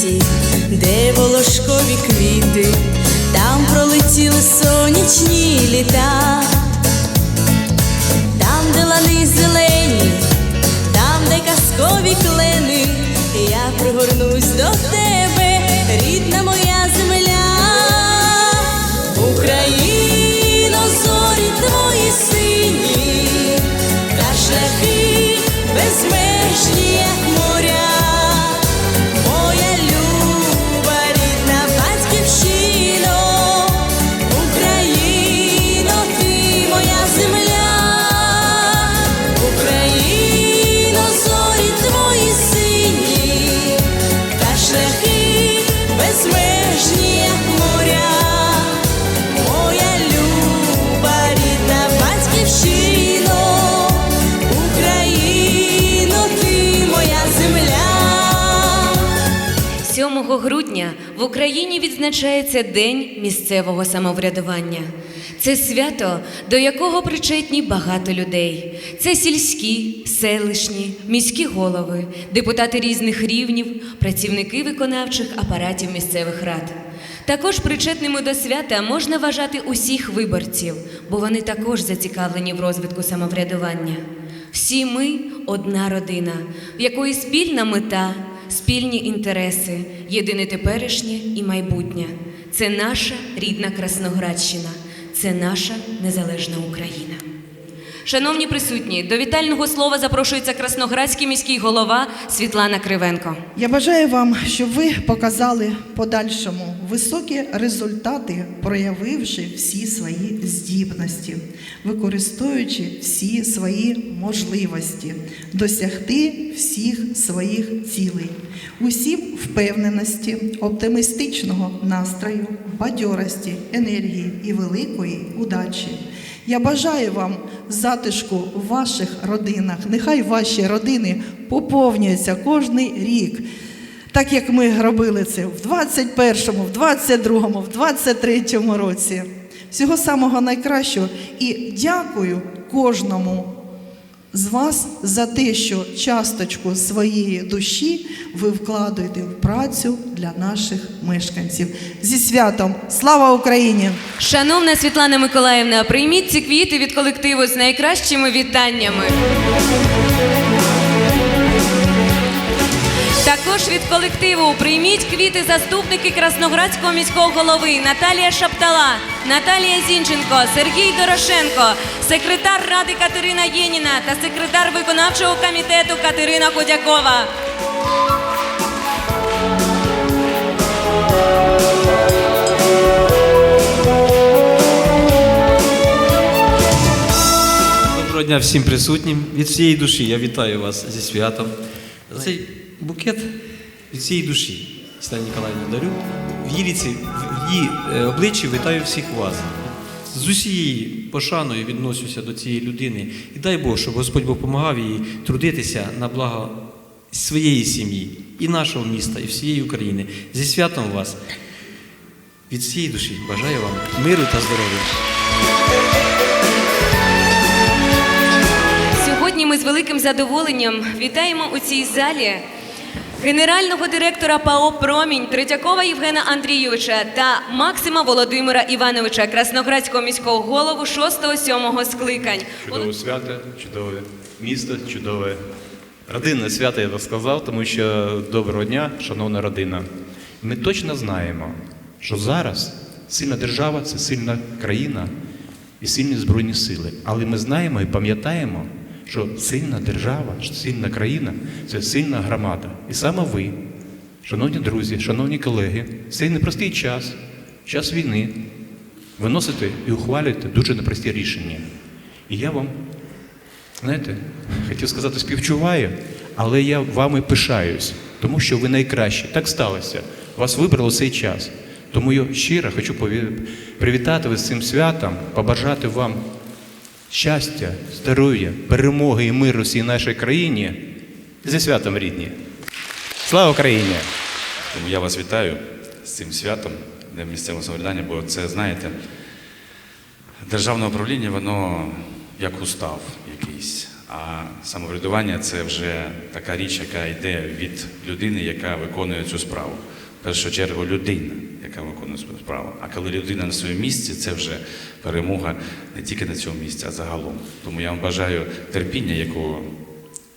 світі, де волошкові квіти, там пролетіли сонячні 7 грудня в Україні відзначається День місцевого самоврядування. Це свято, до якого причетні багато людей. Це сільські, селищні, міські голови, депутати різних рівнів, працівники виконавчих апаратів місцевих рад. Також причетними до свята можна вважати усіх виборців, бо вони також зацікавлені в розвитку самоврядування. Всі ми одна родина, в якої спільна мета, спільні інтереси, єдине теперішнє і майбутнє. Це наша рідна Красноградщина, це наша незалежна Україна. Шановні присутні, до вітального слова запрошується красноградський міський голова Світлана Кривенко. Я бажаю вам, щоб ви показали подальшому високі результати, проявивши всі свої здібності, використовуючи всі свої можливості, досягти всіх своїх цілей, усім впевненості, оптимістичного настрою, бадьорості, енергії і великої удачі. Я бажаю вам затишку в ваших родинах. Нехай ваші родини поповнюються кожний рік. Так як ми робили це в 21-му, в 22-му, в 23-му році. Всього самого найкращого. І дякую кожному з вас за те, що часточку своєї душі ви вкладуєте в працю для наших мешканців. Зі святом! Слава Україні! Шановна Світлана Миколаївна, прийміть ці квіти від колективу з найкращими вітаннями. Також від колективу прийміть квіти заступники Красноградського міського голови Наталія Шаптала, Наталія Зінченко, Сергій Дорошенко, секретар ради Катерина Єніна та секретар виконавчого комітету Катерина Ходякова. Доброго дня всім присутнім. Від всієї душі я вітаю вас зі святом. Цей букет від всієї душі Світлані Ніколаївні дарю. В її, ліці, в її е, обличчі вітаю всіх вас. З усією пошаною відношуся до цієї людини. І дай Бог, щоб Господь допомагав їй трудитися на благо своєї сім'ї, і нашого міста, і всієї України. Зі святом вас. Від всієї душі бажаю вам миру та здоров'я. Сьогодні ми з великим задоволенням вітаємо у цій залі генерального директора ПАО Промінь Третьякова Євгена Андрійовича та Максима Володимира Івановича, Красноградського міського голову 6-7 скликань. Чудове свято, чудове місто, чудове родинне свято, я би сказав, тому що доброго дня, шановна родина. Ми точно знаємо, що зараз сильна держава це сильна країна і сильні збройні сили. Але ми знаємо і пам'ятаємо, що сильна держава, сильна країна це сильна громада. І саме ви, шановні друзі, шановні колеги, в цей непростий час, час війни, виносите і ухвалюєте дуже непрості рішення. І я вам Знаєте, хотів сказати, співчуваю, але я вами пишаюсь, тому що ви найкращі. Так сталося. Вас вибрало цей час. Тому я щиро хочу привітати вас з цим святом, побажати вам щастя, здоров'я, перемоги і миру всій нашій країні. Зі святом рідні. Слава Україні! Тому я вас вітаю з цим святом Днем місцевого самоврядування, бо це, знаєте, державне управління, воно як устав якийсь. А самоврядування це вже така річ, яка йде від людини, яка виконує цю справу. Першу чергу людина, яка виконує свою справу. А коли людина на своєму місці, це вже перемога не тільки на цьому місці, а загалом. Тому я вам бажаю терпіння, якого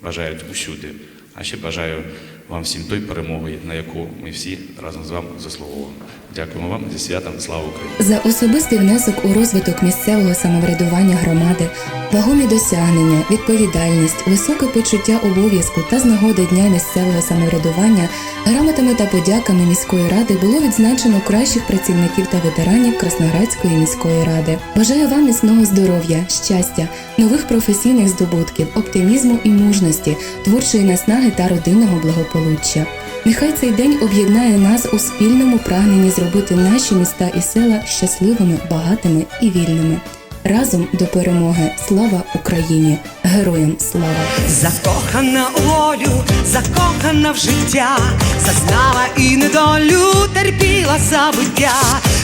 бажають усюди. А ще бажаю вам всім той перемоги, на яку ми всі разом з вами заслуговуємо. Дякуємо вам зі святом. Слава Україні! За особистий внесок у розвиток місцевого самоврядування громади, вагомі досягнення, відповідальність, високе почуття обов'язку та з нагоди Дня місцевого самоврядування грамотами та подяками міської ради було відзначено кращих працівників та ветеранів Красноградської міської ради. Бажаю вам міцного здоров'я, щастя, нових професійних здобутків, оптимізму і мужності, творчої наснаги та родинного благополуччя. Нехай цей день об'єднає нас у спільному прагненні зробити наші міста і села щасливими, багатими і вільними. Разом до перемоги! Слава Україні! Героям слава! Закохана у волю, закохана в життя, зазнала і недолю, терпіла забуття.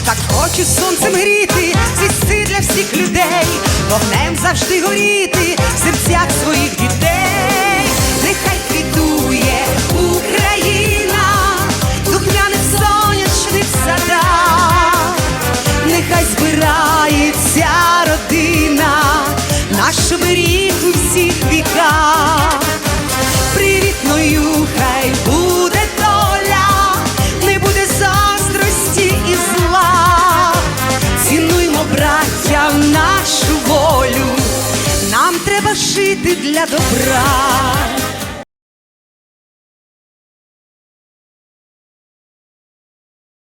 Так хочу сонцем гріти, цвісти для всіх людей, вогнем завжди горіти в серцях своїх дітей. жити для добра.